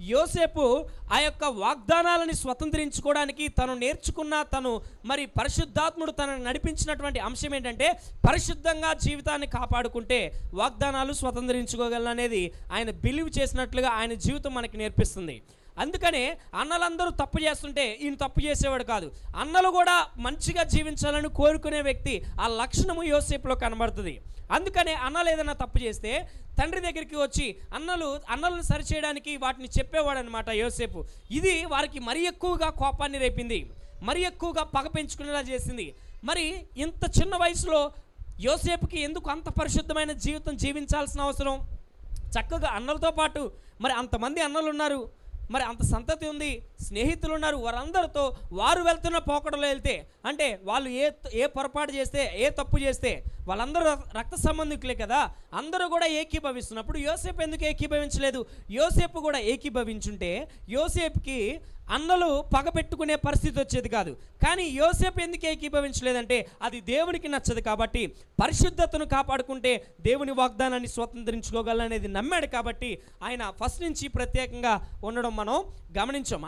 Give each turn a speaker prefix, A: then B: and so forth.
A: యోసేపు ఆ యొక్క వాగ్దానాలని స్వతంత్రించుకోవడానికి తను నేర్చుకున్న తను మరి పరిశుద్ధాత్ముడు తనను నడిపించినటువంటి అంశం ఏంటంటే పరిశుద్ధంగా జీవితాన్ని కాపాడుకుంటే వాగ్దానాలు స్వతంత్రించుకోగలననేది ఆయన బిలీవ్ చేసినట్లుగా ఆయన జీవితం మనకి నేర్పిస్తుంది. అందుకనే అన్నలందరూ తప్పు చేస్తుంటే ఈయన తప్పు చేసేవాడు కాదు. అన్నలు కూడా మంచిగా జీవించాలని కోరుకునే వ్యక్తి ఆ లక్షణము యోసేపులో కనబడుతుంది. అందుకనే అన్నలు ఏదైనా తప్పు చేస్తే తండ్రి దగ్గరికి వచ్చి అన్నలు అన్నలను సరిచేయడానికి వాటిని చెప్పేవాడు అనమాట యోసేపు. ఇది వారికి మరీ ఎక్కువగా కోపాన్ని రేపింది. మరి ఎక్కువగా పగ పెంచుకునేలా చేసింది. మరి ఇంత చిన్న వయసులో యోసేపుకి ఎందుకు అంత పరిశుద్ధమైన జీవితం జీవించాల్సిన అవసరం? చక్కగా అన్నలతో పాటు మరి అంతమంది అన్నలు ఉన్నారు మరి అంత సంతతి ఉంది. స్నేహితులు ఉన్నారు వారందరితో వారు వెళ్తున్న పోకడలో వెళ్తే అంటే వాళ్ళు ఏ ఏ పొరపాటు చేస్తే ఏ తప్పు చేస్తే వాళ్ళందరూ రక్త సంబంధికులే కదా. అందరూ కూడా ఏకీభవిస్తున్నప్పుడు యోసేపు ఎందుకు ఏకీభవించలేదు? యోసేపు కూడా ఏకీభవించుంటే యోసేపుకి అన్నలు పగ పెట్టుకునే పరిస్థితి వచ్చేది కాదు. కానీ యోసేపు ఎందుకు ఏకీభవించలేదంటే అది దేవునికి నచ్చదు కాబట్టి పరిశుద్ధతను కాపాడుకుంటే దేవుని వాగ్దానాన్ని స్వతంత్రించుకోగలనేది నమ్మాడు కాబట్టి ఆయన ఫస్ట్ నుంచి ప్రత్యేకంగా ఉండడం మనం గమనించాం.